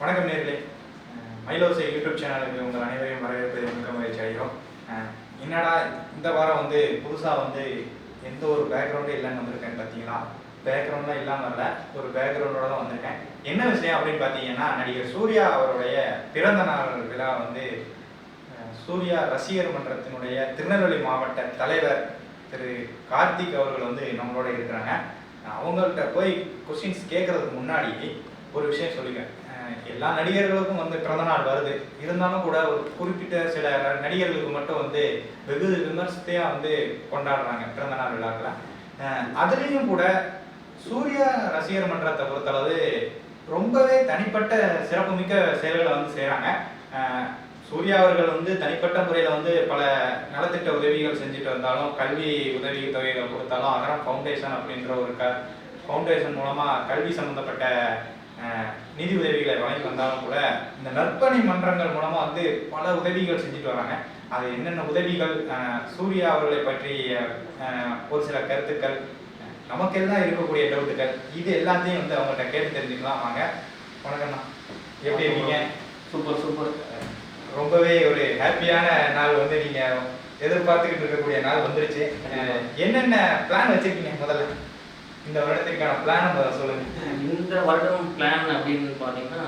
வணக்கம் நேர்களே. மயிலோசை யூடியூப் சேனலுக்கு உங்கள் அனைவரையும் வரவேற்பது மிக முயற்சி அடைகிறோம். என்னடா இந்த வாரம் வந்து புதுசாக வந்து எந்த ஒரு பேக்ரவுண்டே இல்லைன்னு வந்திருக்கேன் பார்த்தீங்களா? பேக்ரவுண்ட்லாம் இல்லாமல் இல்லை ஒரு பேக்ரவுண்டோட தான் வந்திருக்கேன். என்ன விஷயம் அப்படின்னு பார்த்தீங்கன்னா நடிகர் சூர்யா அவருடைய பிறந்த நாள் விழா வந்து சூர்யா ரசிகர் மன்றத்தினுடைய திருநெல்வேலி மாவட்ட தலைவர் திரு கார்த்திக் அவர்கள் வந்து நம்மளோட இருக்கிறாங்க. அவங்கள்ட்ட போய் கொஸ்டின்ஸ் கேட்கறதுக்கு முன்னாடி ஒரு விஷயம் சொல்லிக்கிறேன். எல்லா நடிகர்களுக்கும் வந்து பிறந்தநாள் வருது. இருந்தாலும் கூட ஒரு குறிப்பிட்ட சில நடிகர்களுக்கு மட்டும் வந்து வெகு விமர்சத்தையா வந்து கொண்டாடுறாங்க பிறந்தநாள் விழாக்களை அதுலேயும் கூட சூர்யா ரசிகர் மன்றத்தை பொறுத்தளவு ரொம்பவே தனிப்பட்ட சிறப்புமிக்க செயல்களை வந்து செய்கிறாங்க சூர்யா அவர்கள் வந்து தனிப்பட்ட முறையில் வந்து பல நலத்திட்ட உதவிகள் செஞ்சுட்டு வந்தாலும் கல்வி உதவி தொகைகள் கொடுத்தாலும் அகரம் ஃபவுண்டேஷன் அப்படின்ற ஒரு க ஃபவுண்டேஷன் மூலமாக கல்வி சம்மந்தப்பட்ட நிதி உதவிகளை வழங்கி வந்தாலும் கூட இந்த நற்பணி மன்றங்கள் மூலமாக வந்து பல உதவிகள் செஞ்சுட்டு வராங்க. அது என்னென்ன உதவிகள்? சூர்யா அவர்களை பற்றிய அஹ், ஒரு சில கருத்துக்கள் நமக்கெல்லாம் இருக்கக்கூடிய டவுட்டுகள் இது எல்லாத்தையும் வந்து அவங்கள்ட்ட கேட்டு தெரிஞ்சுக்கலாம் வாங்க. வணக்கம்ண்ணா எப்படி இருக்கீங்க? Super super. ரொம்பவே ஒரு ஹாப்பியான நாள் வந்து நீங்க எதிர்பார்த்துக்கிட்டு இருக்கக்கூடிய நாள் வந்துருச்சு. என்னென்ன பிளான் வச்சிருக்கீங்க முதல்ல? இந்த வருடத்திற்கான பிளான் சொல்லுங்க. இந்த வருடம் பிளான் அப்படின்னு பார்த்தீங்கன்னா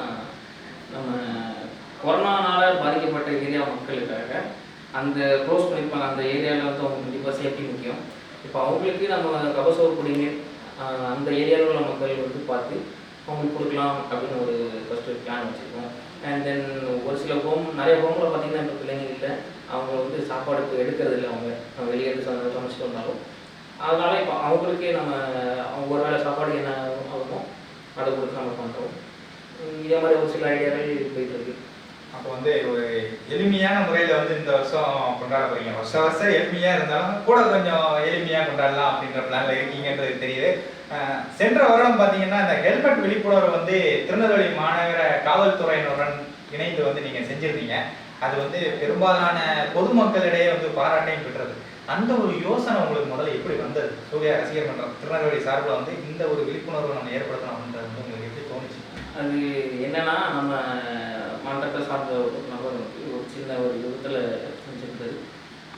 நம்ம கொரோனானால பாதிக்கப்பட்ட ஏரியா மக்களுக்காக அந்த க்ளோஸ் பண்ணியிருப்பாங்க. அந்த ஏரியாவில் வந்து அவங்க கண்டிப்பாக சேஃப்டி முக்கியம். இப்போ அவங்களுக்கு நம்ம கபசோர் குடிநீர் அந்த ஏரியாவில் உள்ள மக்கள் வந்து பார்த்து அவங்களுக்கு கொடுக்கலாம் அப்படின்னு ஒரு ஃபஸ்ட்டு பிளான் வச்சுருக்கோம். அண்ட் தென் ஒரு சில ஹோம் நிறைய ஹோமில் பார்த்தீங்கன்னா இப்போ பிள்ளைங்க இல்லை. அவங்க வந்து சாப்பாடு எடுக்கிறது இல்லை அவங்க வெளியே எடுத்து சமைச்சு சமைச்சிட்டு வந்தாலும் அதனால இப்போ அவங்களுக்கே நம்ம அவங்க ஒரு வேளை சாப்பாடு என்ன ஆகுமோ அதை கொடுத்து நம்ம பண்ணுறோம் இதே மாதிரி ஒரு சில ஐடியாவே போயிட்டு இருக்கு. அப்போ வந்து ஒரு எளிமையான முறையில் வந்து இந்த வருஷம் கொண்டாட போறீங்க. வருஷம் வருஷம் எளிமையாக இருந்தாலும் கூட கொஞ்சம் எளிமையாக கொண்டாடலாம் அப்படின்ற பிளான்ல இருக்கீங்கன்றது தெரியுது. சென்ற வருடம் பார்த்தீங்கன்னா இந்த ஹெல்மெட் விழிப்புணர்வு வந்து திருநெல்வேலி மாநகர காவல்துறையினருடன் இணைந்து வந்து நீங்கள் செஞ்சிருந்தீங்க. அது வந்து பெரும்பாலான பொதுமக்களிடையே வந்து பாராட்டையும் பெற்றது. அந்த ஒரு யோசனை உங்களுக்கு முதல்ல எப்படி வந்தது? சூர்யா ரசிகர் மன்றம் திருநெல்வேலி சார்பில் வந்து இந்த ஒரு விழிப்புணர்வு நம்ம ஏற்படுத்தணும் அப்படின்றது வந்து உங்களுக்கு எப்படி தோணுச்சு? அது என்னன்னா நம்ம மண்டபத்தை சார்ந்த ஒரு நபர் ஒரு சின்ன ஒரு யுகத்தில் செஞ்சிருந்தது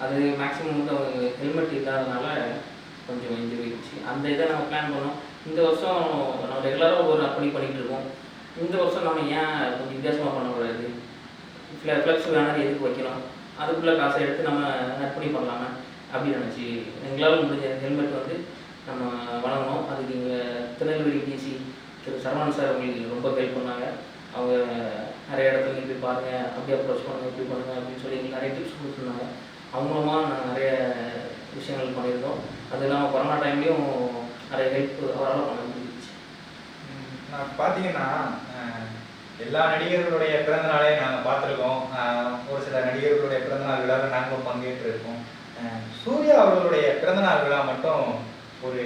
அது மேக்ஸிமம் வந்து அவங்க ஹெல்மெட் இல்லாதனால கொஞ்சம் இன்ஜுரி போயிடுச்சு அந்த இதை நம்ம பிளான் பண்ணோம். இந்த வருஷம் நம்ம ரெகுலராக ஒரு அப்படி பண்ணிகிட்டு இருக்கோம். இந்த வருஷம் நம்ம ஏன் கொஞ்சம் வித்தியாசமாக பண்ணக்கூடாது? ஃப்ளெக்ஸ் வேணாலும் எதுக்கு வைக்கணும்? அதுக்குள்ளே காசை எடுத்து நம்ம நற்பணி பண்ணலாமே. அப்படின்னு நினச்சி எங்களால் முடிஞ்ச ஹெல்மெட் வந்து நம்ம வழங்கணும். அதுக்கு இங்கே திருநெல்வேலி டிசி திரு சரவணன் சார் அவங்களுக்கு ரொம்ப ஹெல்ப் பண்ணாங்க. அவங்க நிறைய இடத்துல இப்படி பாருங்கள் அப்படி அப்ரோச் பண்ணுங்கள் இப்படி பண்ணுங்கள் அப்படின்னு சொல்லி நிறைய டிப்ஸ் கொடுத்துருந்தாங்க. அவங்களுமா நாங்கள் நிறைய விஷயங்கள் பண்ணியிருந்தோம் அது இல்லாமல் கொரோனா டைம்லேயும் நிறைய ஹெல்ப் அவரால் பண்ண முடிஞ்சிச்சு. நான் பார்த்தீங்கன்னா எல்லா நடிகர்களுடைய பிறந்த நாளையும் நாங்கள் பார்த்துருக்கோம். ஒரு சில நடிகர்களுடைய பிறந்தநாள் விழாவில் நாங்களும் பங்கேற்று இருக்கோம் சூர்யா அவர்களுடைய பிறந்தநாள் விழா மட்டும் ஒரு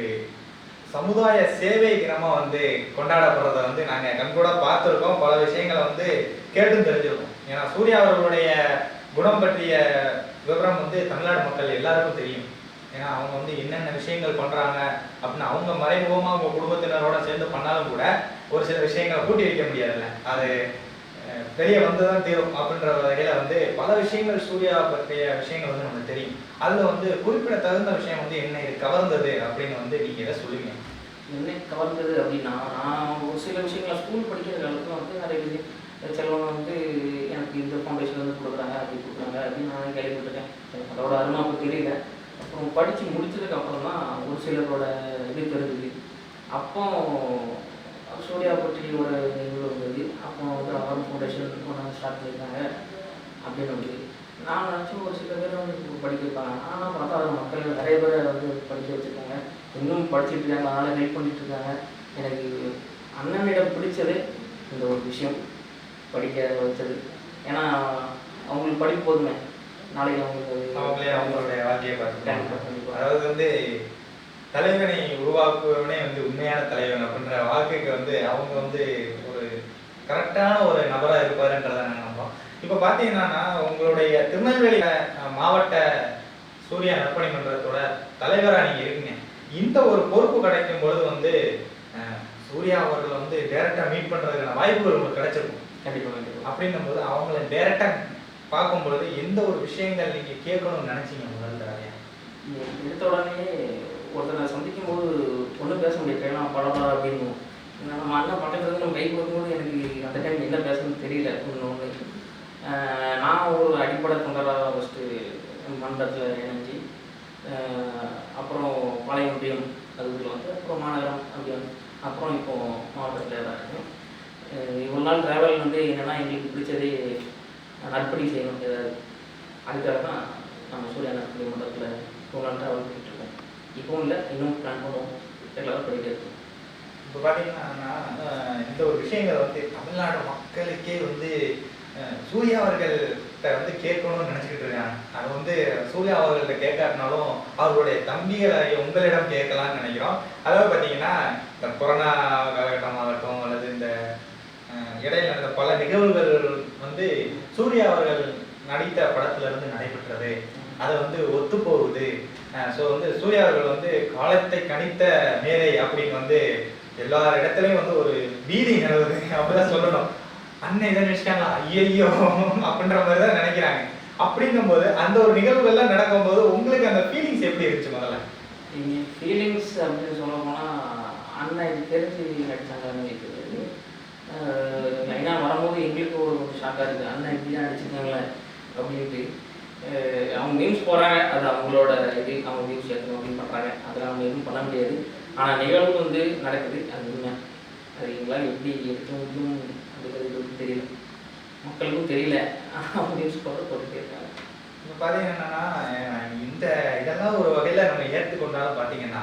சமுதாய சேவை தினமாக வந்து கொண்டாடப்படுறத வந்து நாங்கள் கண்கூட பார்த்துருக்கோம். பல விஷயங்களை வந்து கேட்டும் தெரிஞ்சிருக்கோம். ஏன்னா சூர்யா அவர்களுடைய குணம் பற்றிய விவரம் வந்து தமிழ்நாடு மக்கள் எல்லாருக்கும் தெரியும். ஏன்னா அவங்க வந்து என்னென்ன விஷயங்கள் பண்றாங்க அப்படின்னு அவங்க மறைமுகமா அவங்க குடும்பத்தினரோட சேர்ந்து பண்ணாலும் கூட ஒரு சில விஷயங்களை கூட்டி வைக்க முடியாதுல்ல. அது தெரிய வந்துதான் தீரும் அப்படின்ற வகையில வந்து பல விஷயங்கள் சூர்யா பற்றிய விஷயங்கள் வந்து நமக்கு தெரியும். அதுல வந்து குறிப்பிட தகுந்த விஷயம் வந்து என்ன இது கவர்ந்தது அப்படின்னு வந்து நீங்க எதை சொல்லுவீங்க? என்ன கவர்ந்தது அப்படின்னா நான் ஒரு சில விஷயங்களை ஸ்கூல் படிக்கிற காலத்தில் வந்து நிறைய விஷயம் செல்வம் வந்து எனக்கு இந்த ஃபவுண்டேஷன் வந்து கொடுக்குறாங்க அப்படி கொடுக்குறாங்க அப்படின்னு நான் கேள்விப்பட்டிருக்கேன். எனக்கு அதோட அருமை அப்போ தெரியல. அப்புறம் படித்து முடிச்சதுக்கு அப்புறம் தான் ஒரு சிலரோட இது தெரிஞ்சுது. அப்போ சூர்யா பற்றி ஒரு இது இருந்தது அப்போ வந்து அவர் ஃபவுண்டேஷன் ஒன்று ஸ்டார்ட் பண்ணியிருக்காங்க அப்படின்னு வந்து நான் நினச்சேன் ஒரு சில பேர் வந்து படிக்க வைப்பாங்க ஆனால் பார்த்தா அது மக்கள் நிறைய பேரை வந்து படிக்க வச்சுருக்காங்க. இன்னும் படிச்சுட்டு இருக்காங்க. அதனால் ஹெல்ப் பண்ணிட்டு இருக்காங்க. எனக்கு அண்ணனிடம் பிடிச்சது இந்த ஒரு விஷயம். படிக்க வச்சது. ஏன்னா அவங்களுக்கு படிப்பு போதுமே. நாளைக்கு அவங்களுக்கு அவங்களே அவங்களுடைய வாழ்க்கையை கண்டிப்பா. அதாவது வந்து தலைவனை உருவாக்குவனே வந்து உண்மையான தலைவன் அப்படின்ற வாழ்க்கைக்கு வந்து அவங்க வந்து ஒரு கரெக்டான ஒரு நபரா இருப்பாருன்றத நான் நம்புறோம். இப்போ பார்த்தீங்கன்னா உங்களுடைய திருநெல்வேலி மாவட்ட சூர்யா நற்பணி மன்றத்தோட தலைவரா நீங்க இருக்கீங்க. இந்த ஒரு பொறுப்பு கிடைக்கும் பொழுது வந்து சூர்யா அவர்கள் வந்து டைரக்டா மீட் பண்றதுக்கான வாய்ப்புகள் உங்களுக்கு கிடைச்சிருக்கும். கண்டிப்பாக அப்படின்னும் போது அவங்கள டைரக்டா பார்க்கும்பொழுது எந்த ஒரு விஷயங்கள் நீங்க கேட்கணும்னு நினைச்சீங்க முதல் தடவையா? எடுத்த உடனே ஒருத்தனை சந்திக்கும் போது ஒன்றும் பேச முடியாது. ஏன்னா படப்படா அப்படின்னு. நம்ம அண்ணன் பக்கத்துல நம்ம கை கொடுக்கும்போது எனக்கு அந்த டைம் என்ன பேசணும்னு தெரியல ஒன்று நான் ஒரு அடிப்படை தொண்டராக ஃபஸ்ட்டு மண்டலத்தில் இணைஞ்சி அப்புறம் பாளையம் ஒன்றியம் அதுக்குள்ள வந்து அப்புறம் மாநகரம் அப்படி வந்து அப்புறம் இப்போ மாவட்டத்தில் தான் இருக்கேன். இவ்வளோ நாள் ட்ராவல் வந்து என்னென்னா எங்களுக்கு பிடிச்சதே நற்பணி செய்யணும். ஏதாவது அதுக்காக தான் நம்ம சூர்யா நற்பணி மண்டலத்தில் இவ்வளோ நாள் ட்ராவல் பண்ணி இப்போவும் இல்லை இன்னும் பிளான் பண்ணுவோம். எல்லாரும் போயிட்டே இருக்கும் இப்போ பார்த்தீங்கன்னா இந்த ஒரு விஷயங்கள் வந்து தமிழ்நாடு மக்களுக்கே வந்து சூர்யா அவர்கள்ட்ட வந்து கேட்கணும்னு நினச்சிக்கிட்டு இருக்காங்க. அது வந்து சூர்யா அவர்கள்ட்ட கேட்காட்டினாலும் அவர்களுடைய தம்பிகளை உங்களிடம் கேட்கலாம்னு நினைக்கிறோம். அதாவது பார்த்தீங்கன்னா இந்த கொரோனா காலகட்டமாகட்டும் அல்லது இந்த இடையில நடந்த பல நிகழ்வுகள் வந்து சூர்யா அவர்கள் நடித்த படத்துல இருந்து நடைபெற்றது. அதை வந்து ஒத்து போகுது ஸோ வந்து சூர்யா அவர்கள் வந்து காலத்தை கணித்த மேதை அப்படின்னு வந்து எல்லா இடத்துலையும் வந்து ஒரு பீதி நிலவுது. அப்படிதான் சொல்லணும். அண்ணன் இதை நினைச்சிட்டாங்களா? ஐயையோ அப்படின்ற மாதிரி தான் நினைக்கிறாங்க. அப்படிங்கும்போது அந்த ஒரு நிகழ்வுகள்லாம் நடக்கும்போது உங்களுக்கு அந்த ஃபீலிங்ஸ் எப்படி இருந்துச்சு முதல்ல? ஃபீலிங்ஸ் அப்படின்னு சொல்ல போனால் அண்ணன் இது தெரிஞ்சு நடிச்சாங்கன்னு இருக்குது. லைனாக வரும்போது எங்களுக்கு ஒரு ஷாக்காக இருக்குது அண்ணன் இப்படி தான் நடிச்சிருக்காங்களே அப்படின்ட்டு. அவங்க நியூஸ் போடுறாங்க அது அவங்களோட இது அவங்க வியூஸ் ஏற்றணும் அப்படின்னு பண்ணுறாங்க அதில் அவங்க எதுவும் பண்ண முடியாது. ஆனால் நிகழ்வு வந்து நடக்குது. அது உண்மை. அது எங்களால் எப்படி எடுக்க முடியும்? அப்படிங்கிறது தெரியல. மக்களுக்கும் தெரியல. அவங்க நியூஸ் போட போட்டுட்டே இருக்காங்க. இப்போ பார்த்தீங்கன்னா இந்த இதெல்லாம் ஒரு வகையில் நம்ம ஏற்றுக்கொண்டாலும் பார்த்தீங்கன்னா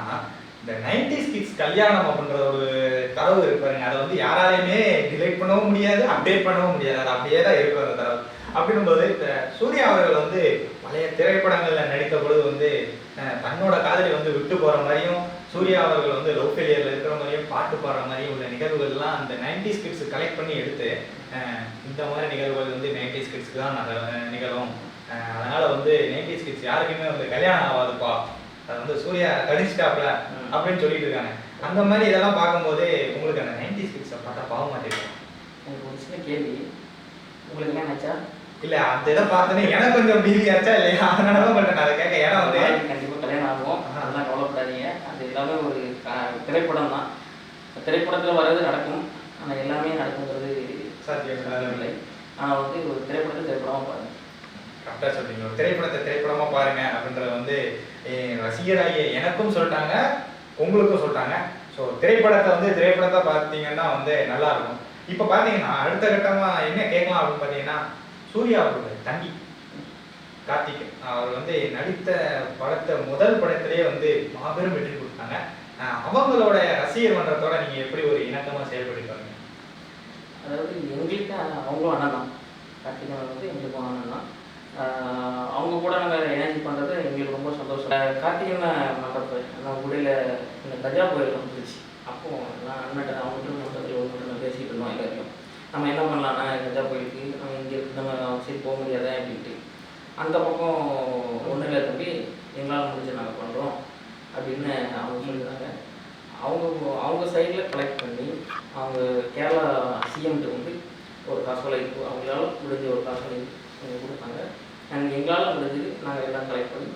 இந்த நைன்டிஸ் கிட்ஸ் கல்யாணம் அப்படின்ற ஒரு தரவு இருப்பாருங்க அதை வந்து யாராலையுமே டிலைட் பண்ணவும் முடியாது அப்டேட் பண்ணவும் முடியாது. அது அப்படியே தான் இருக்கும் அந்த தரவு. அப்படின்னும்போது இப்போ சூர்யா அவர்கள் வந்து பழைய திரைப்படங்களில் நடித்த பொழுது வந்து தன்னோட காதலி வந்து விட்டு போகிற மாதிரியும் சூர்யா அவர்கள் வந்து லவ் ஃபெயிலியரில் இருக்கிற மாதிரியும் பாட்டு பாடுற மாதிரியும் உள்ள நிகழ்வுகள்லாம் அந்த நைன்டிஸ் கிட்ஸ் கலெக்ட் பண்ணி எடுத்து இந்த மாதிரி நிகழ்வுகள் வந்து நைன்டிஸ் கிட்ஸ்க்கு தான் நக- நிகழும். அதனால வந்து நைன்டிஸ் கிட்ஸ் யாருக்குமே வந்து கல்யாணம் ஆகாதுப்பா. அது வந்து சூர்யா கடிச்சிட்டாப்ல. அப்படின்னு சொல்லிட்டு இருக்காங்க. அந்த மாதிரி இதெல்லாம் பார்க்கும்போது உங்களுக்கு அந்த நைன்டிஸ் கிட்ஸை பார்த்தா பாவ மாட்டேங்குது எனக்கு ஒரு சின்ன கேள்வி. உங்களுக்கு என்ன நினச்சா? இல்ல அந்த இதை பார்த்தோன்னே எனக்கு கொஞ்சம் பீதி ஆச்சா இல்லையா? அதனால தான் நான் அதை கேட்க ஏன்னா வந்து கண்டிப்பாக கல்யாணம் ஆகும். அதெல்லாம் கவலைப்படாதீங்க. அது எல்லாமே ஒரு திரைப்படம் தான். திரைப்படத்தில் வர்றது நடக்கும். ஆனால் எல்லாமே நடக்குங்கிறது சத்தியம். இல்லை ஆனால் வந்து ஒரு திரைப்படத்தை திரைப்படமாக பாருங்க. கரெக்டாக சொல்றீங்க ஒரு திரைப்படத்தை திரைப்படமா பாருங்க அப்படின்றத வந்து ரசிகராகிய எனக்கும் சொல்லிட்டாங்க உங்களுக்கும் சொல்லிட்டாங்க. ஸோ திரைப்படத்தை வந்து திரைப்படத்தை பார்த்தீங்கன்னா வந்து நல்லா இருக்கும். இப்போ பார்த்தீங்கன்னா அடுத்த கட்டமா என்ன கேட்கலாம் அப்படின்னு பார்த்தீங்கன்னா சூர்யா அவருடைய தம்பி கார்த்திகன் அவர் வந்து நடித்த படத்தை முதல் படத்திலேயே வந்து மாபெரும் வெற்றி கொடுத்தாங்க. அவங்களோட ரசிகர் மன்றத்தோட நீங்க எப்படி ஒரு இணக்கமா செயல்பட்டு பாருங்க அதாவது எங்களுக்கு அவங்களும் அண்ணன் தான். கார்த்திகன் வந்து எங்களுக்கும் அண்ணன் தான். அவங்க கூட நாங்கள் இணைஞ்சு பண்ணுறது எங்களுக்கு ரொம்ப சந்தோஷம். ஆஹ் கார்த்திகன் மண்டபத்தை நான் உடையில இந்த கஜா கோயில் வந்துருச்சு. அப்போ நான் அண்ணன் அவங்ககிட்ட மட்டும் பேசிட்டு இருந்தோம் எல்லாத்தையும். நம்ம என்ன பண்ணலாம்னா கஜா புயலுக்கு நம்ம இங்கே இருக்கு நம்ம சரி போக முடியாதா அப்படின்ட்டு. அந்த பக்கம் ஒன்றும் இல்லை தம்பி எங்களால் முடிஞ்ச நாங்கள் பண்ணுறோம் அப்படின்னு அவங்க சொல்லியிருந்தாங்க அவங்க அவங்க சைடில் கலெக்ட் பண்ணி அவங்க கேரளா சிஎம்கிட்ட வந்து ஒரு காசோலை அவங்களால முடிஞ்ச ஒரு காசோலை அவங்க கொடுத்தாங்க. அண்ட் எங்களால் முடிஞ்சது நாங்கள் எல்லாம் கலெக்ட் பண்ணி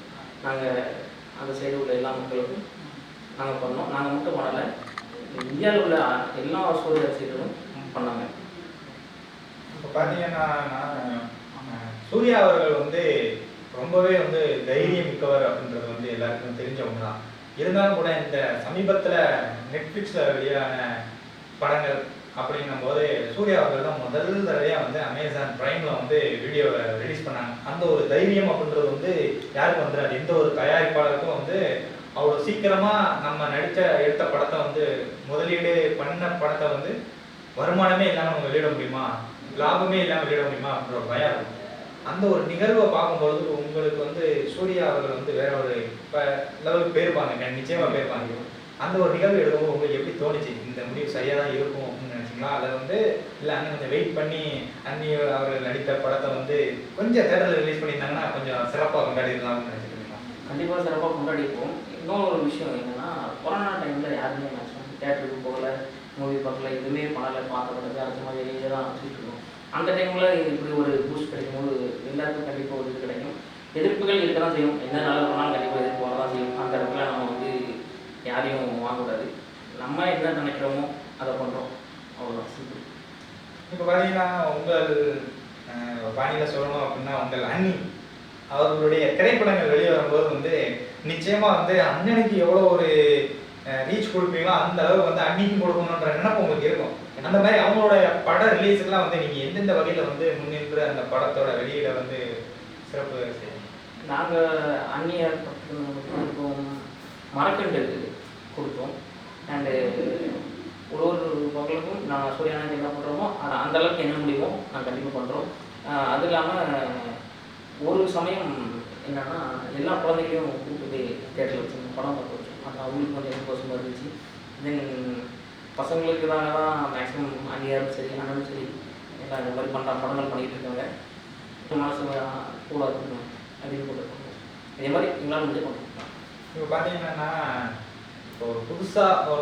நாங்கள் அந்த சைடு உள்ள எல்லா மக்களுக்கும் நாங்கள் பண்ணோம். நாங்கள் மட்டும் பண்ணலை இந்தியாவில் உள்ள எல்லா சூரிய சைடுகளும் பண்ணாங்க. இப்போ பார்த்தீங்கன்னா நான், சூர்யா அவர்கள் வந்து ரொம்பவே வந்து தைரியம் மிக்கவர் அப்படின்றது வந்து எல்லாருக்கும் தெரிஞ்சவங்க தான். இருந்தாலும் கூட இந்த சமீபத்தில் நெட்ஃப்ளிக்ஸில் வெளியான படங்கள் அப்படின்னும் போது சூர்யா அவர்கள் தான் முதல் தடவையாக வந்து அமேசான் ப்ரைமில் வந்து வீடியோவை ரிலீஸ் பண்ணாங்க. அந்த ஒரு தைரியம் அப்படின்றது வந்து யாருக்கு வந்துடாது எந்த ஒரு தயாரிப்பாளருக்கும் வந்து அவ்வளோ சீக்கிரமாக நம்ம நடித்த எடுத்த படத்தை வந்து முதலீடு பண்ண படத்தை வந்து வருமானமே இல்லாமல் நம்ம வெளியிட முடியுமா? லாபமே இல்லாமல் விட முடியுமா? அப்படின்ற ஒரு பயம் இருக்கும் அந்த ஒரு நிகழ்வை பார்க்கும்பொழுது உங்களுக்கு வந்து சூர்யா அவர்கள் வந்து வேற ஒரு இப்போ லெவலுக்கு போயிருப்பாங்க நிச்சயமாக போயிருப்பாங்க அந்த ஒரு நிகழ்வு எடுக்கும்போது உங்களுக்கு எப்படி தோணுச்சு? இந்த முடிவு சரியாக தான் இருக்கும் அப்படின்னு நினச்சிங்களா? அதை வந்து இல்லை அண்ணன் கொஞ்சம் வெயிட் பண்ணி அண்ணி அவர்கள் நடித்த படத்தை வந்து கொஞ்சம் தேட்டரில் ரிலீஸ் பண்ணியிருந்தாங்கன்னா கொஞ்சம் சிறப்பாக கொண்டாடிடலாம்னு நினைச்சிருக்கீங்களா? கண்டிப்பாக சிறப்பாக கொண்டாடிப்போம் இன்னொரு விஷயம் என்னன்னா கொரோனா டைமில் யாருமே மேக்ஸிமம் தேட்டருக்கு போகல மூவி பார்க்கல எதுவுமே பண்ணலை பார்த்த படத்தை அடுத்த மாதிரி வெளியே தான் வச்சுட்டு இருக்கோம். அந்த டைமில் இப்படி ஒரு பூஸ்ட் கிடைக்கும்போது எல்லாருக்கும் கண்டிப்பாக ஒரு இது கிடைக்கும். எதிர்ப்புகள் இருக்க தான் செய்யும். என்ன நல்லது போனாலும் கண்டிப்பாக எதிர்ப்பு வர தான் செய்யும்? அந்த இடத்துல நம்ம வந்து யாரையும் வாங்கக்கூடாது. நம்ம என்ன நினைக்கிறோமோ அதை பண்ணுறோம் அவ்வளோதான் சிம்பிள் இப்போ பார்த்தீங்கன்னா உங்கள் பாணியில் சொல்லணும் அப்படின்னா உங்கள் அண்ணி அவர்களுடைய திரைப்படங்கள் வெளியே வரும்போது வந்து நிச்சயமாக வந்து அண்ணனுக்கு எவ்வளோ ஒரு ரீச் கொடுப்பீங்களோ? அந்த அளவுக்கு வந்து அன்னிக்கு கொடுக்கணுன்ற நினைப்பு உங்களுக்கு இருக்கும். அந்த மாதிரி அவங்களோட பட ரிலீஸுக்கெல்லாம் வந்து நீங்கள் எந்தெந்த வகையில் வந்து முன்னின்று அந்த படத்தோட வெளியில வந்து சிறப்பு நாங்கள் அந்நியர் கொடுப்போம் மரக்கண்டு கொடுப்போம் அண்டு ஒரு ஒரு மக்களுக்கும் நாங்கள் சூரியனாக என்ன பண்ணுறோமோ அது அந்த அளவுக்கு என்ன முடியுமோ. நாங்கள் கண்டிப்பாக பண்ணுறோம் அது இல்லாமல் ஒரு சமயம் என்னன்னா எல்லா குழந்தைகளையும் கூப்பிட்டு போய் தேட்டரில் வச்சு படம் பார்க்க வச்சோம் அது அவங்களுக்கு கொஞ்சம் சந்தோஷமாக இருந்துச்சு. தென் பசங்களுக்கு தான் தான் மேக்ஸிமம் அங்கேயாரும் சரி அண்ணனும் சரி எல்லாம் இந்த மாதிரி பண்ணுற படங்கள் பண்ணிகிட்டு இருக்காங்க. மனசு கூட இருக்கணும் அப்படின்னு போட்டு இதே மாதிரி எங்களால் முடிஞ்ச பண்ணிருக்கோம் இப்போ பார்த்தீங்கன்னா இப்போ ஒரு புதுசாக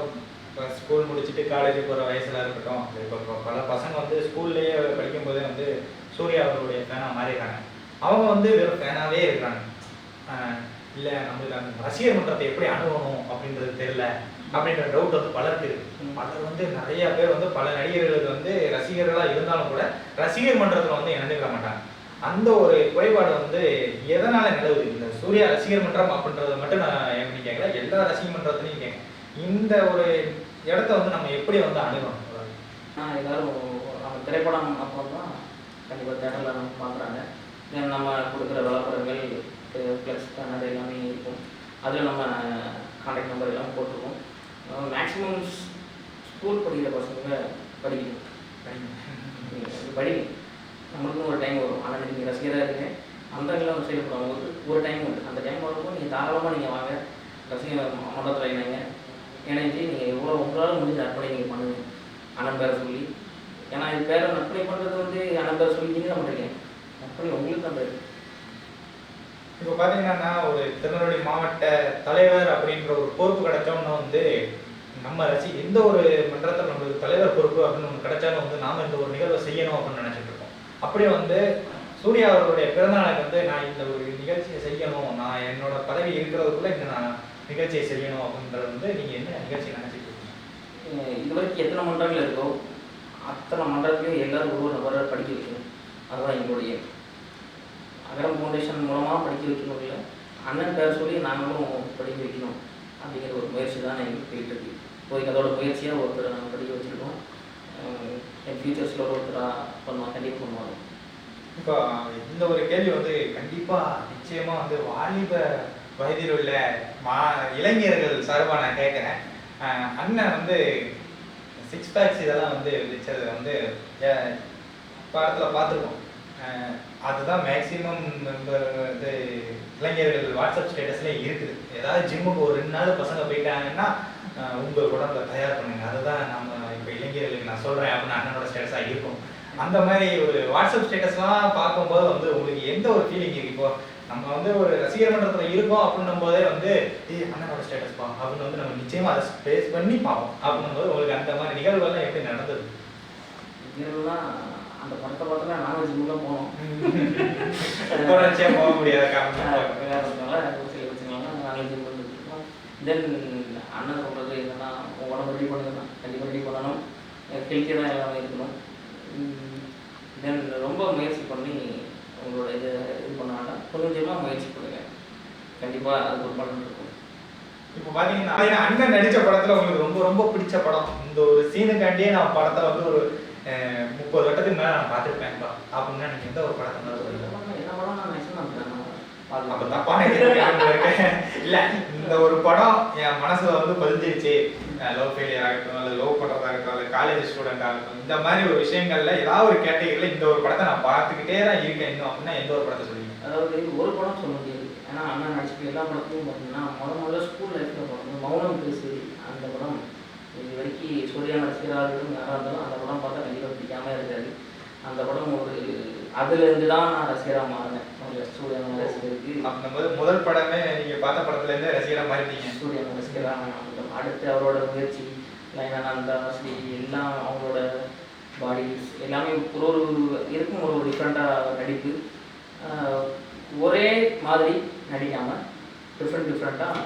ஒரு ஸ்கூல் முடிச்சுட்டு காலேஜ் போகிற வயசில் இருக்கட்டும் இப்போ இப்போ பல பசங்க வந்து ஸ்கூல்லேயே படிக்கும்போதே வந்து சூர்யா அவர்களுடைய ஃபேனாக மாறிடுறாங்க. அவங்க வந்து வெறும் ஃபேனாகவே இருக்கிறாங்க இல்லை நம்மளுக்கு அந்த ரசிகர் மன்றத்தை எப்படி அணுகணும் அப்படின்றது தெரியல அப்படின்ற டவுட் வந்து பலருக்கு இருக்கு. பலர் வந்து நிறைய பேர் வந்து பல நடிகர்களுக்கு வந்து ரசிகர்களாக இருந்தாலும் கூட ரசிகர் மன்றத்தில் வந்து இணைந்துக்க மாட்டாங்க. அந்த ஒரு குறைபாடு வந்து எதனால நிலவுது? இந்த சூர்யா ரசிகர் மன்றம் அப்படின்றத மட்டும் நான் எப்படி கேட்கல எல்லா ரசிகர் மன்றத்திலையும் கேட்கேன் இந்த ஒரு இடத்த வந்து நம்ம எப்படி வந்து அணுகணும்? எல்லாரும் திரைப்படம் அப்போ தான் கண்டிப்பாக தேட்டரில் நம்ம பார்க்குறாங்க. நம்ம கொடுக்குற விளம்பரங்கள் ப்ளஸ் பேனர் எல்லாமே இருக்கும். அதில் நம்ம கான்டாக்ட் நம்பர் எல்லாம் போட்டிருக்கோம் மேக்ஸிமம் ஸ்கூல் படிக்கிற பசங்க படிக்கணும். நீங்க படிங்க நம்மளுக்கும் ஒரு டைம் வரும். ஆனால் நீங்கள் ரசிகராக இருக்கீங்க. அந்த இடத்துல சைடு போகிறவங்களுக்கு ஒரு டைம் உண்டு. அந்த டைம் வரும்போது நீங்கள் தாராளமாக நீங்கள் வாங்க. ரசிகர் மண்டலத்தில் இணைங்க. இணைஞ்சு நீங்கள் எவ்வளோ உங்களால் முடிஞ்ச நற்பணி நீங்கள் பண்ணுங்க அண்ணன் பேரை சொல்லி. ஏன்னா இது பேரை நற்பணி பண்ணுறது வந்து அண்ணன் சொல்லி நீங்கள் தான் பண்ணுறீங்க நற்பணி உங்களுக்கு தான் பேர் இப்போ பார்த்தீங்கன்னா ஒரு திருநெல்வேலி மாவட்ட தலைவர் அப்படின்ற ஒரு பொறுப்பு கிடைச்சோம்னா வந்து நம்ம ரசி எந்த ஒரு மன்றத்தில் நம்மளுக்கு தலைவர் பொறுப்பு அப்படின்னு ஒன்று கிடைச்சாலும் வந்து நாம இந்த ஒரு நிகழ்வை செய்யணும் அப்படின்னு நினைச்சிட்டு இருக்கோம். அப்படியே வந்து சூர்யா அவர்களுடைய பிறந்தநாளுக்கு வந்து நான் இந்த ஒரு நிகழ்ச்சியை செய்யணும் நான் என்னோட பதவி இருக்கிறதுக்குள்ள இந்த நான் நிகழ்ச்சியை செய்யணும் அப்படின்றது வந்து நீங்க என்ன நிகழ்ச்சி நினைச்சிட்டு இருக்கீங்க? இது வரைக்கும் எத்தனை மன்றங்கள் இருக்கோ அத்தனை மன்றத்துலையும் எல்லாரும் ஒரு நபரை படிக்க வைக்கணும். அதுதான் எங்களுடைய அகரம் ஃபவுண்டேஷன் மூலமாக படிக்க வைக்கணும் இல்லை அண்ணன் பேர் சொல்லி நாங்களும் படிக்க வைக்கணும் அப்படிங்கிற ஒரு முயற்சி தான் எங்களுக்கு போயிட்டு இருக்கு. இப்போதைக்கு அதோட முயற்சியாக ஒருத்தரை நாங்கள் படிக்க வச்சுருக்கோம். என் ஃபியூச்சர்ஸில் ஒருத்தராக பண்ணுவாங்க கண்டிப்பாக பண்ணுவாங்க இப்போ இந்த ஒரு கேள்வி வந்து கண்டிப்பாக நிச்சயமாக வந்து வாலிப வயதில் உள்ள மா இளைஞர்கள் சார்பாக நான் கேட்குறேன். அண்ணன் வந்து சிக்ஸ் பேக்ஸ் இதெல்லாம் வந்து வச்சது வந்து படத்தில் பார்த்துருக்கோம். அதுதான் மேக்ஸிமம் இது இளைஞர்கள் வாட்ஸ்அப் ஸ்டேட்டஸ்ல இருக்குது. ஏதாவது ஜிம்முக்கு ஒரு ரெண்டு நாள் பசங்க போயிட்டாங்கன்னா உங்கள் உங்க உடம்புல தயார் பண்ணுங்க. அதுதான் நம்ம இப்போ இளைஞர்களுக்கு நான் சொல்றேன் அப்படின்னு அண்ணனோட ஸ்டேட்டஸாக இருக்கும். அந்த மாதிரி ஒரு வாட்ஸ்அப் ஸ்டேட்டஸ்லாம் பார்க்கும்போது வந்து உங்களுக்கு எந்த ஒரு ஃபீலிங் இருக்கு? இப்போ நம்ம வந்து ஒரு ரசிகர் மன்றத்தில் இருக்கோம் அப்படின்னும் போதே வந்து ஏய் அண்ணனோட ஸ்டேட்டஸ் பா? அப்படின்னு வந்து நம்ம நிச்சயமா அதை ஸ்பேஸ் பண்ணி பார்ப்போம். அப்படின்னும் போது உங்களுக்கு அந்த மாதிரி நிகழ்வுகள்லாம் எப்படி நடந்தது? நிகழ்வுலாம் அந்த படத்தை பார்த்தா நாங்கள் ஜிம்முலாம் போனோம் போக முடியாத காரணம் விளையாடுறதுனால சில பிரச்சனைலாம் ஜிம் பண்ணிருக்கோம் தென் அண்ணன் சொல்கிறது என்னன்னா உன் உடம்பு ரெடி பண்ணுங்கன்னா கண்டிப்பாக ரெடி பண்ணணும். ஹெல்த்தியாக தான் எல்லாமே இருக்கணும். தென் ரொம்ப முயற்சி பண்ணி உங்களோட இதை இது பண்ண வேண்டாம். கொஞ்சம் கொஞ்சமாக முயற்சி பண்ணுங்க. கண்டிப்பாக அதுக்கு ஒரு பலன் இருக்கும். இப்போ பாத்தீங்கன்னா ஆனா அண்ணன் நடிச்ச படத்துல உங்களுக்கு ரொம்ப ரொம்ப பிடிச்ச படம். இந்த ஒரு சீனுக்காண்டியே நான் படத்தை வந்து ஒரு முப்பது வட்டத்துக்கு மேல நான் பார்த்துருப்பேன்ப்பா அப்படின்னா நீங்க எந்த ஒரு படத்தை மேல சொல்லுங்க என்ன படம்? நான் மேக்ஸிமம் அப்ப தப்பான. இல்ல இந்த ஒரு படம் என் மனசுல வந்து பதிஞ்சிருச்சு. லவ் ஃபெயிலியர் ஆகட்டும் இல்லை லவ் பண்றதா இருக்கட்டும் இல்லை காலேஜ் ஸ்டூடெண்ட் ஆகட்டும் இந்த மாதிரி ஒரு விஷயங்கள்ல ஏதாவது ஒரு கேட்டகரியில இந்த ஒரு படத்தை நான் பார்த்துக்கிட்டே தான் இருக்கேன். இன்னும் அப்படின்னா எந்த ஒரு படத்தை சொல்லுவீங்க? அதாவது ஒரு படம் சொல்ல முடியாது. ஏன்னா அண்ணா நடிச்சிட்டு எல்லா படத்தையும் பார்த்தீங்கன்னா முத முதல்ல ஸ்கூல் லைஃப்பில் படம் மௌனம் பேசு அந்த படம் வரைக்கும் சூர்யா ரசிகராகவும் யாராக இருந்தாலும் அந்த படம் பார்த்தா கண்டிப்பாக பிடிக்காம இருக்காது. அந்த படம் ஒரு அதுலேருந்து தான் நான் ரசிகராக மாறினேன். சூர்யா ரசிகருக்கு. அப்படிங்கும்போது முதல் படமே நீங்க பார்த்த படத்துல இருந்து ரசிகரா மாறிட்டீங்க சூர்யா ரசிகராக அடுத்து அவரோட முயற்சி லைனானந்தா ஸ்ரீ எல்லாம் அவங்களோட பாடிஸ் எல்லாமே ஒரு ஒரு இருக்கும் ஒரு டிஃப்ரெண்ட்டாக நடிப்பு. ஒரே மாதிரி நடிக்காமல் டிஃப்ரெண்ட் டிஃப்ரெண்ட்டாக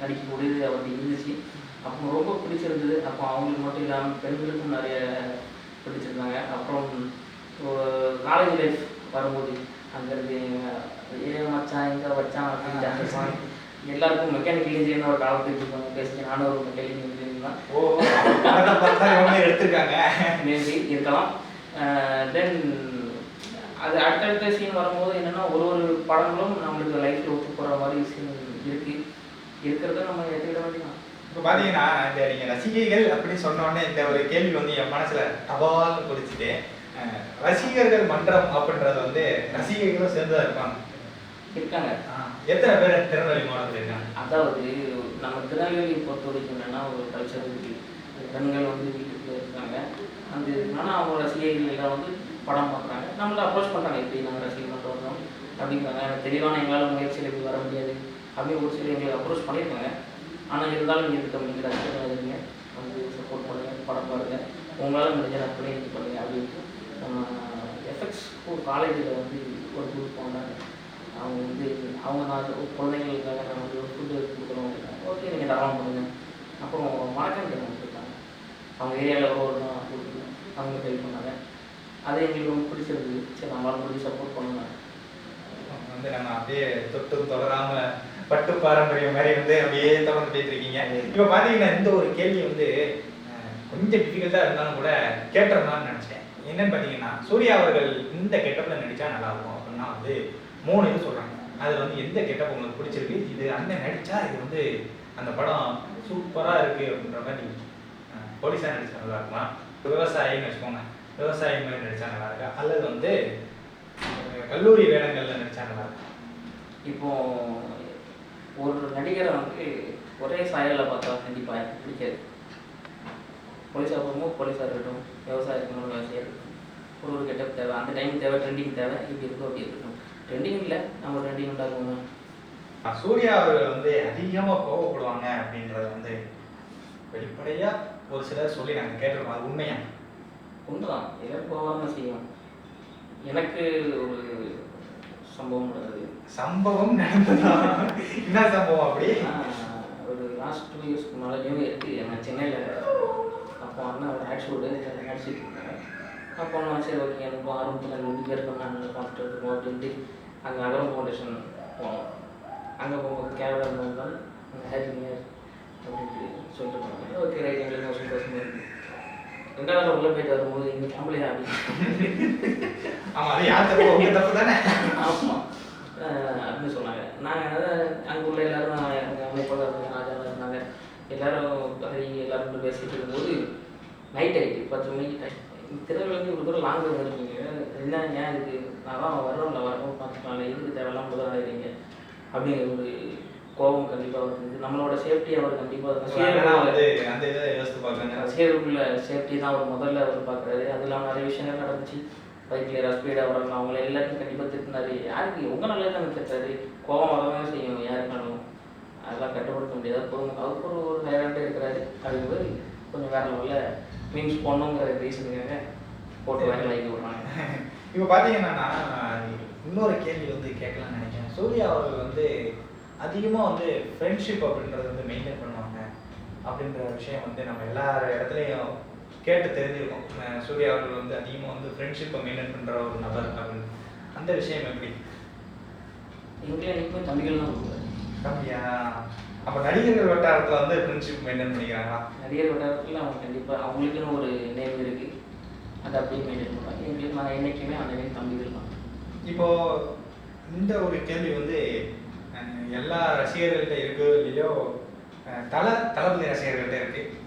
நடிக்கக்கூடியது அவருக்கு இருந்துச்சு அப்போ ரொம்ப பிடிச்சிருந்தது. அப்போ அவங்களுக்கு மட்டும் இல்லாமல் பெண்களுக்கும் நிறைய பிடிச்சிருந்தாங்க. அப்புறம் காலேஜ் லைஃப் வரும்போது அங்கேருந்து ஏ மச்சான் எங்கே வச்சான் அப்படின்னு அந்த. எல்லாருக்கும் மெக்கானிக்கல் இன்ஜினியர் ஒரு காலத்துக்கு இருப்பாங்க பேசி நானும் ஒரு மெக்கானிக்கல் இன்ஜினியர் தான். ஓ எடுத்திருக்காங்க. மேபி இருக்கலாம். தென் அது அடுத்தடுத்த சீன் வரும்போது என்னன்னா ஒரு ஒரு படங்களும் நம்மளுக்கு லைஃப்ல ஒத்து போகிற மாதிரி சீன் இருக்கு. இருக்கிறத நம்ம ஏற்றுக்கிட வேண்டியதான் இப்போ பார்த்தீங்கன்னா இந்த நீங்கள் ரசிகைகள் அப்படின்னு சொன்ன உடனே இந்த ஒரு கேள்வி வந்து என் மனசுல டபால்னு குடிச்சிட்டு ரசிகர்கள் மன்றம் அப்படின்றது வந்து ரசிகைகளும் சேர்ந்து தான் இருப்பாங்க. இருக்காங்க. எத்தனை பேர் திருநெல்வேலி மாவட்டத்தில் இருக்காங்க? அதாவது நம்ம திருநெல்வேலி பொறுத்த வரைக்கும் என்னன்னா ஒரு கல்ச்சர் பெண்கள் வந்து வீட்டுக்குள்ள இருக்காங்க. அந்த ஆனால் அவங்க ரசிகர்கள் எல்லாம் வந்து படம் பார்க்குறாங்க. நம்மளை அப்ரோச் பண்ணுறாங்க எப்படி நாங்கள் ரசிகர் மட்டும் வந்தோம் அப்படிங்கிறாங்க தெளிவான எங்களால் முயற்சியில் இப்படி வர முடியாது அப்படின்னு ஒரு சில எங்களை அப்ரோச் பண்ணியிருக்காங்க. ஆனால் இருந்தாலும் நீங்கள் இருக்க முடியும் கஷ்டப்படாதீங்க வந்து சப்போர்ட் பண்ணுங்க படம் பாருங்கள் உங்களால் முடிஞ்ச அப்படியே இது பண்ணுங்கள் அப்படின்ட்டு எஃபெக்ட்ஸ் காலேஜில் வந்து ஒரு குரூப் போனாங்க. அவங்க வந்து அவங்க நான் குழந்தைங்களுக்காக நான் வந்து ஒரு ஃபுட்டு கொடுக்குறோம் ஓகே நீங்கள் தாராளம் பண்ணுங்க. அப்புறம் மறக்காம கொடுத்துருக்காங்க அவங்க ஏரியாவில் ஒரு நாள் கொடுத்துருக்காங்க அவங்க ஹெல்ப் பண்ணாங்க. அது எங்களுக்கு ரொம்ப பிடிச்சிருந்தது. சரி நம்மளால முடிஞ்சு சப்போர்ட் பண்ணுங்க வந்து நம்ம அப்படியே தொட்டு தொடராமல் பட்டு பாரம்பரியம் மாதிரி வந்து அப்படியே தொடர்ந்து போயிட்டு இப்போ பார்த்தீங்கன்னா இந்த ஒரு கேள்வி வந்து கொஞ்சம் டிஃபிகல்ட்டாக இருந்தாலும் கூட கேட்டுறலாம்னு நினச்சேன். என்னன்னு பார்த்தீங்கன்னா சூர்யா அவர்கள் இந்த கெட்டப்பில் நடித்தா நல்லாயிருக்கும் அப்படின்னா வந்து மூணு இது சொல்கிறாங்க அதில் வந்து எந்த கெட்டப் உங்களுக்கு பிடிச்சிருக்கு? இது அந்த நடித்தா இது வந்து அந்த படம் சூப்பராக இருக்குது அப்படின்ற மாதிரி போலீஸாக நடித்தா நல்லா இருக்குமா? விவசாயின்னு வச்சுக்கோங்க. விவசாயி மாதிரி நடித்தா நல்லா இருக்கா? அல்லது வந்து கல்லூரி வேடங்களில் நடித்தா நல்லா இருக்கா? ஒரு நடிகரை வந்து ஒரே சாயலில் பார்த்தா கண்டிப்பாக எனக்கு பிடிக்காது. போலீஸாக போகும்போது போலீஸாக இருக்கட்டும் விவசாயம் இருக்கணும் விவசாயம் இருக்கட்டும். ஒரு ஒரு கெட்டப் தேவை. அந்த டைம் தேவை ட்ரெண்டிங் தேவை. இப்படி இருக்கும் அப்படி இருக்கட்டும். ட்ரெண்டிங் இல்லை நம்ம ட்ரெண்டிங் உண்டாக்குவோங்க அஹ், சூர்யா அவர்கள் வந்து அதிகமாக கோவப்படுவாங்க அப்படின்றது வந்து வெளிப்படையா ஒரு சிலர் சொல்லி நாங்கள் கேட்டிருக்கோம். அது உண்மையா? உண்மைதான். எல்லாரும் போகாம செய்யும் எனக்கு ஒரு சம்பவம் நடந்தது. சம்பவம் நடந்ததா? என்ன சம்பவம் அப்படி? ஒரு லாஸ்ட் டூ இயர்ஸ்க்கு முன்னால் நியூ இயருக்கு நான் சென்னையில் அப்போ அண்ணன் ஒரு ஆட் ஷூட்டு நடிச்சிட்டு இருந்தாங்க அப்போ நான் சரி ஓகே எனக்கு ஆரம்பத்தில் ரெண்டு பேர் பண்ணாங்க பார்த்துட்டு இருக்கோம் அப்படின்ட்டு அங்கே அகரம் ஃபவுண்டேஷன் போனோம். அங்கே போகும்போது கேரளா இருந்தால் அங்கே ஹேப்பி நியர் அப்படின்ட்டு சொல்லிட்டு போனாங்க. ஓகே ரைட் எங்களுக்கு ஒரு சந்தோஷமாக இருக்குது ரெண்டாவது உள்ளே போயிட்டு வரும்போது எங்கள் ஃபேமிலி தான் அப்படி ஆமா அது யார் தப்பு? தப்பு தானே. ஆமாம் அப்படின்னு சொன்னாங்க. நாங்கள் அங்கே உள்ள எல்லாரும் எங்கள் அமைப்போட ராஜா இருந்தாங்க. எல்லாரும் ஹரி எல்லாரும் கூட பேசிட்டு இருக்கும்போது நைட் ஆகிட்டு பத்து மணிக்கு திருநெல்வேலி ஒரு தூரம் லாங் இருக்கீங்க என்ன ஏன் இருக்கு நான் தான் வரோம்ல வரணும் பார்த்துக்கலாம் எதுக்கு தேவையில்லாம முதல் ஆகிறீங்க அப்படிங்கிற ஒரு கோபம் கண்டிப்பாக வருது நம்மளோட சேஃப்டி அவர் கண்டிப்பாக ரசிகர்களுக்குள்ள சேஃப்டி தான் அவர் முதல்ல அவர் பார்க்குறாரு. அது இல்லாமல் நிறைய விஷயங்கள் நடந்துச்சு. பைக்கில் யாராவது ஸ்பீடாக வரலாம் அவங்கள எல்லாத்தையும் கண்டிப்பாக திட்டினாரு. யாருக்கு உங்கள் நல்லது தான் திட்டாரு கோபம் வரதான் செய்யும். யாருக்காலும் அதெல்லாம் கட்டுப்படுத்த முடியாது. பொறுமை அவருக்கு ஒரு ஒரு நேரண்டே இருக்கிறாரு. அப்படிங்கும்போது கொஞ்சம் வேற லெவலில் மீன்ஸ் பண்ணுங்கிற ரீசனுக்காக போட்டு வேற லைக் விடுறாங்க. இப்போ பார்த்தீங்கன்னா இன்னொரு கேள்வி வந்து கேட்கலாம்னு நினைக்கிறேன். சூர்யா அவர்கள் வந்து அதிகமாக வந்து ஃப்ரெண்ட்ஷிப் அப்படின்றது வந்து மெயின்டைன் பண்ணுவாங்க. அப்படின்ற விஷயம் வந்து நம்ம எல்லா இடத்துலையும் கேட்டு தெரிஞ்சிருக்கோம் சூர்யா அவர்கள் வந்து அதிகமாக வந்து ஃப்ரெண்ட்ஷிப்பை மெயின்டைன் பண்ணுற ஒரு நபர் அப்படின்னு. அந்த விஷயம் எப்படி? எங்களை நிற்கும் தம்பிகள் தான் கொடுக்குறாரு அப்படியா அப்போ நடிகர்கள் வட்டாரத்தில் வந்து ஃப்ரெண்ட்ஷிப் மெயின்டைன் பண்ணிக்கிறாங்களா? நடிகர் வட்டாரத்தில் அவங்க கண்டிப்பாக அவங்களுக்குன்னு ஒரு நேம் இருக்குது அதை அப்படியே மெயின்டைன் பண்ணுவாங்க. எங்களுக்கு நாங்கள் என்றைக்குமே அந்த தம்பிகள் தான். இப்போ இந்த ஒரு கேள்வி வந்து எல்லா ரசிகர்கள்ட்ட இருக்கோ இல்லையோ தல தளபதி ரசிகர்கள்ட்ட இருக்கு. ம்,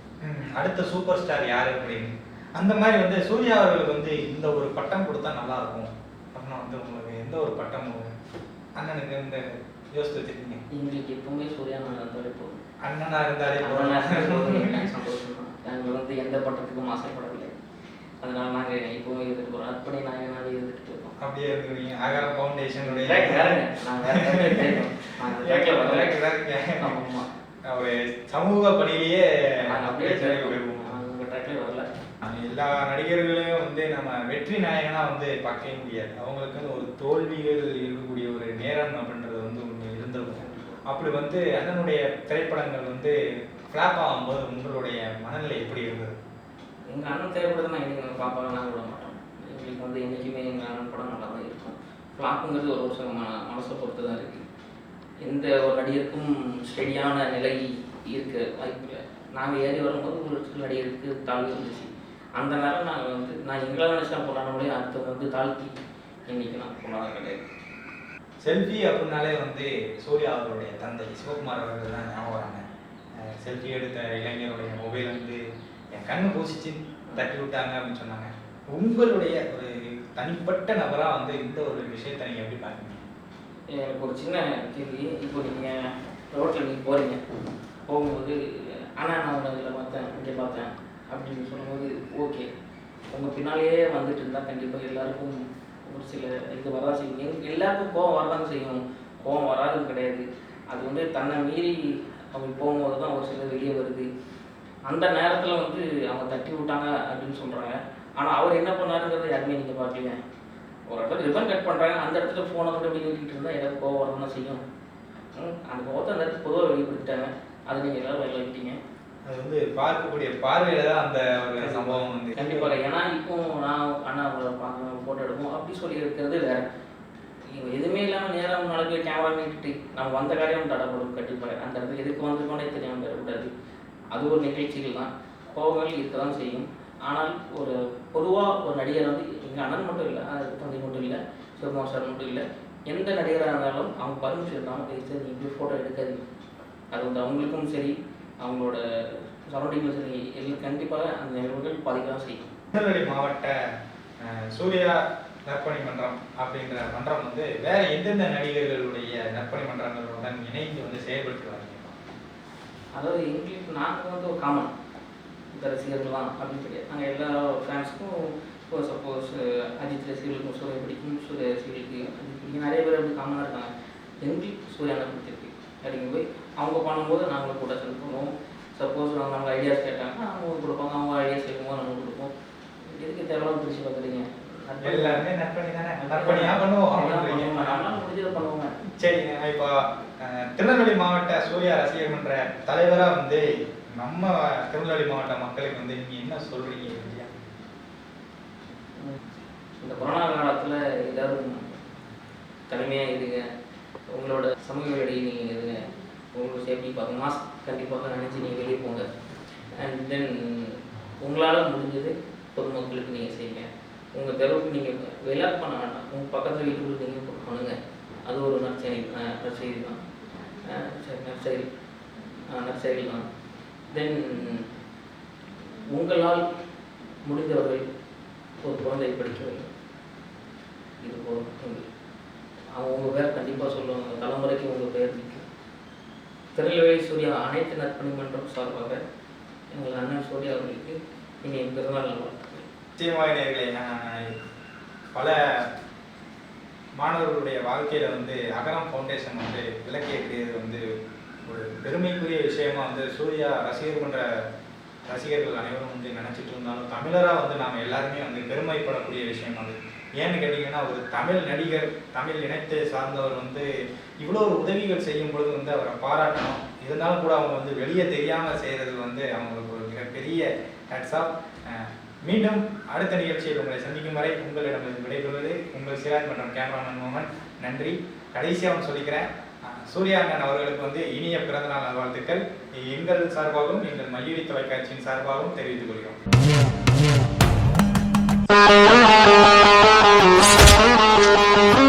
அடுத்த சூப்பர் ஸ்டார் யாரு அப்படின்னு? அந்த மாதிரி வந்து சூர்யா அவர்களுக்கு வந்து இந்த ஒரு பட்டம் கொடுத்தா நல்லா இருக்கும் அப்படின்னா வந்து உங்களுக்கு எந்த ஒரு பட்டம் அண்ணனுக்கு இந்த யோசித்து வச்சிருக்கீங்க? எங்களுக்கு எப்பவுமே சூர்யா இருந்தாலே போதும். அண்ணனா இருந்தாலே நாங்கள் வந்து எந்த பட்டத்துக்கும் ஆசைப்படவில்லை. அதனால நாங்கள் எப்பவுமே இருந்துட்டு போகிறோம் அப்படி நாங்கள் நாங்கள் இருந்துட்டு இருக்கோம். அப்படியே இருக்கிறீங்க அகரம் ஃபவுண்டேஷனுடைய Track ஒரு சமூக பணியிலேயே அப்படியே ல வரல. எல்லா நடிகர்களையும் வந்து நம்ம வெற்றி நாயகனா வந்து பார்க்கவே முடியாது. அவங்களுக்கு வந்து ஒரு தோல்விகள் இருக்கக்கூடிய ஒரு நேரம் அப்படின்றது வந்து ஒன்று இருந்திருக்கும். அப்படி வந்து அண்ணனுடைய திரைப்படங்கள் வந்து ஃப்ளாப் ஆகும்போது உங்களுடைய மனநிலை எப்படி இருந்தது? எங்கள் அண்ணன் திரைப்படத்தை நான் இன்னைக்கு பார்ப்பாங்க நான் விட மாட்டோம். எங்களுக்கு வந்து என்றைக்குமே எங்கள் அண்ணன் படம் நல்லா தான் இருக்கும் ஃப்ளாப்புங்கிறது ஒரு வருஷம் மன மனசை பொறுத்து தான் இருக்குது எந்த ஒரு நடிகருக்கும் ஸ்டெடியான நிலை இருக்க வாய்ப்பு இல்லை. நாங்கள் ஏறி வரும்போது ஒரு சில நடிகருக்கு தாழ்வு இருந்துச்சு. அந்த நேரம் நாங்கள் வந்து நான் எங்களால் நினச்சா போனாலும் முடியும் அடுத்தவங்க வந்து தாழ்த்தி இன்னைக்கு நான் போனாலும் கிடையாது. செல்ஃபி அப்படின்னாலே வந்து சூர்யா அவருடைய தந்தை சிவகுமார் அவர்கள் தான் ஞாபகம் வராங்க. செல்ஃபி எடுத்த இளைஞருடைய மொபைல் வந்து என் கண்ணு பூசிச்சு தட்டி விட்டாங்க அப்படின்னு சொன்னாங்க. உங்களுடைய ஒரு தனிப்பட்ட நபராக வந்து இந்த ஒரு விஷயத்தை நீங்கள் எப்படி பார்க்குறீங்க? எனக்கு ஒரு சின்ன கேள்வி. இப்போ நீங்கள் ரோட்டில் நீங்கள் போகிறீங்க போகும்போது அண்ணா நான் உங்களை இதில் பார்த்தேன் இங்கே பார்த்தேன். அப்படின்னு சொல்லும்போது ஓகே. உங்கள் பின்னாலேயே வந்துட்டு இருந்தால் கண்டிப்பாக எல்லாருக்கும் ஒரு சில இது வரதான் செய்யும். எங்க எல்லாருக்கும் கோவம் வரதான் செய்யும். கோவம் வராதுன்னு கிடையாது. அது வந்து தன்னை மீறி அவங்க போகும்போது தான் ஒரு சிலர் வெளியே வருது. அந்த நேரத்தில் வந்து அவங்க தட்டி விட்டாங்க அப்படின்னு சொல்கிறாங்க ஆனால் அவர் என்ன பண்ணாருங்கிறத யாருமே நீங்கள் பார்க்கலீங்க. ஒரு இடத்துல ரிப்பன் கட் பண்ணுறாங்க அந்த இடத்துல ஃபோனை மட்டும் இப்படி நீட்டிட்டு இருந்தால் ஏதாவது கோவம் வரதான் செய்யும். அந்த கோவத்தை அந்த இடத்துல பொதுவாக வெளிப்படுத்திட்டாங்க. அதை நீங்கள் எல்லாரும் வெளியிட்டீங்க அது வந்து பார்க்கக்கூடிய பார்வையில தான் அந்த ஒரு சம்பவம் வந்து கண்டிப்பாக ஏன்னா இப்போ நான் அண்ணா அவங்கள பார்க்கணும் ஃபோட்டோ எடுப்போம். அப்படி சொல்லி இருக்கிறது வேற. இவங்க எதுவுமே இல்லாமல் நேரம் நாளைக்கு கேமரா நீட்டிட்டு நம்ம வந்த காரியம் தடப்படும் கண்டிப்பாக அந்த இடத்துல எதுக்கு வந்திருக்கோனே தெரியாமல் இருக்கக்கூடாது அது ஒரு நிகழ்ச்சிகள் தான். கோபங்கள் இருக்க தான் செய்யும். ஆனால் ஒரு பொதுவாக ஒரு நடிகர் வந்து எங்கள் அண்ணன் மட்டும் இல்லை தந்தை மட்டும் இல்லை சிவகுமார் சார் மட்டும் இல்லை எந்த நடிகராக இருந்தாலும் அவங்க பர்மிஷன் இல்லாமல் பேசி நீங்கள் ஃபோட்டோ எடுக்காதீங்க. அது வந்து அவங்களுக்கும் சரி அவங்களோட சரௌண்டிங்கும் சரி எல்லாம் கண்டிப்பாக அந்த நிகழ்வுகள் பாதிக்க தான் செய்யும். திருநெல்வேலி மாவட்ட சூர்யா நற்பணி மன்றம் அப்படின்ற மன்றம் வந்து வேற எந்தெந்த நடிகர்களுடைய நற்பணி மன்றங்களுடன் இணைந்து வந்து செயல்பட்டு வரீங்க அதாவது எங்களுக்கு நாங்கள் வந்து ஒரு காமன் இந்த ரசிகர்கள் தான் அப்படின்னு கிடையாது நாங்கள் எல்லா ஃபேன்ஸுக்கும் இப்போ சப்போஸ் அஜித் ரசிகர்களுக்கும் சூர்யா பிடிக்கும் சூர்யா ரசிகர்களுக்கு அஜித் பிடிக்கும். நிறைய பேர் அப்படி காமனாக இருக்காங்க. எங்களுக்கு சூர்யானை பிடிச்சிருக்கு. அப்படிங்க போய் அவங்க பண்ணும்போது நாங்களும் கூட செல் பண்ணுவோம் சப்போஸ் அவங்க நம்ம ஐடியாஸ் கேட்டாங்கன்னா அவங்க கொடுப்பாங்க. அவங்க ஐடியாஸ் கேட்கும்போது நம்ம கொடுப்போம். எதுக்கு தேவையில்லாம பிரிச்சு பார்க்குறீங்க? எல்லாருமே நற்பணி தானே? நற்பணியா பண்ணுவோம் நம்மளால முடிஞ்சதை பண்ணுவோங்க. சரிங்க. இப்போ திருநெல்வேலி மாவட்ட சூர்யா ரசிகர் மன்ற தலைவரா வந்து நம்ம திருநெல்வேலி மாவட்ட மக்களுக்கு வந்து நீங்க என்ன சொல்றீங்க இல்லையா இந்த கொரோனா காலத்தில் எல்லாரும் தனிமையாக இருங்க. உங்களோட சமூக இடையே நீங்கள் இருங்க. உங்களுக்கு சேஃப்டி பார்க்க மாஸ்க் கண்டிப்பாக நினச்சி நீங்கள் வெளியே போங்க. அண்ட் தென் உங்களால் முடிஞ்சது பொதுமக்களுக்கு நீங்கள் செய்யுங்க. உங்கள் தெருவுக்கு நீங்கள் விளையாட் பண்ண வேண்டாம். உங்கள் பக்கத்து வீட்டுக்கு நீங்கள் பண்ணுங்க. அது ஒரு நற்செயல் நற்செயல் தான். சரி, நற்செயல். நற்செயல் தான். தென் உங்களால் முடிந்தவர்கள் ஒரு குழந்தை படிக்க இது போதும். அவங்க உங்கள் பேர் கண்டிப்பாக சொல்லுவாங்க. தலைமுறைக்கு உங்கள் பேர் நிற்கும். திருநெல்வேலி சூர்யா அனைத்து நற்பணி மன்றம் சார்பாக எங்கள் அண்ணன் சூர்யா அவர்களுக்கு இனி பிறநாள் நல்வாழ்த்துக்கள். நிச்சயமாக நான் பல மாணவர்களுடைய வாழ்க்கையில் வந்து அகரம் ஃபவுண்டேஷன் வந்து விளக்கேற்றியது வந்து ஒரு பெருமைக்குரிய விஷயமா வந்து சூர்யா ரசிகர் மன்ற ரசிகர்கள் அனைவரும் வந்து நினைச்சிட்டு இருந்தாலும் தமிழரா வந்து நாம எல்லாருமே வந்து பெருமைப்படக்கூடிய விஷயம் அது. ஏன்னு கேட்டிங்கன்னா ஒரு தமிழ் நடிகர் தமிழ் இனத்தை சார்ந்தவர் வந்து இவ்வளோ ஒரு உதவிகள் செய்யும் பொழுது வந்து அவரை பாராட்டணும். இருந்தாலும் கூட அவங்க வந்து வெளியே தெரியாம செய்யறது வந்து அவங்களுக்கு ஒரு மிகப்பெரிய ஹேட்ஸ் ஆஃப் மீண்டும் அடுத்த நிகழ்ச்சியில் உங்களை சந்திக்கும் வரை உங்களிடம் விடைபெறுவது உங்கள் சிராஜ் மற்றும் கேமராமேன் மோகன். நன்றி. கடைசியாக அவன் சொல்லிக்கிறேன். அஹ், அண்ணன் அவர்களுக்கு வந்து இனிய பிறந்தநாள் நல்வாழ்த்துக்கள். எங்கள் சார்பாகவும் எங்கள் மயூரி தொலைக்காட்சியின் சார்பாகவும் தெரிவித்துக் கொள்கிறோம். இந்த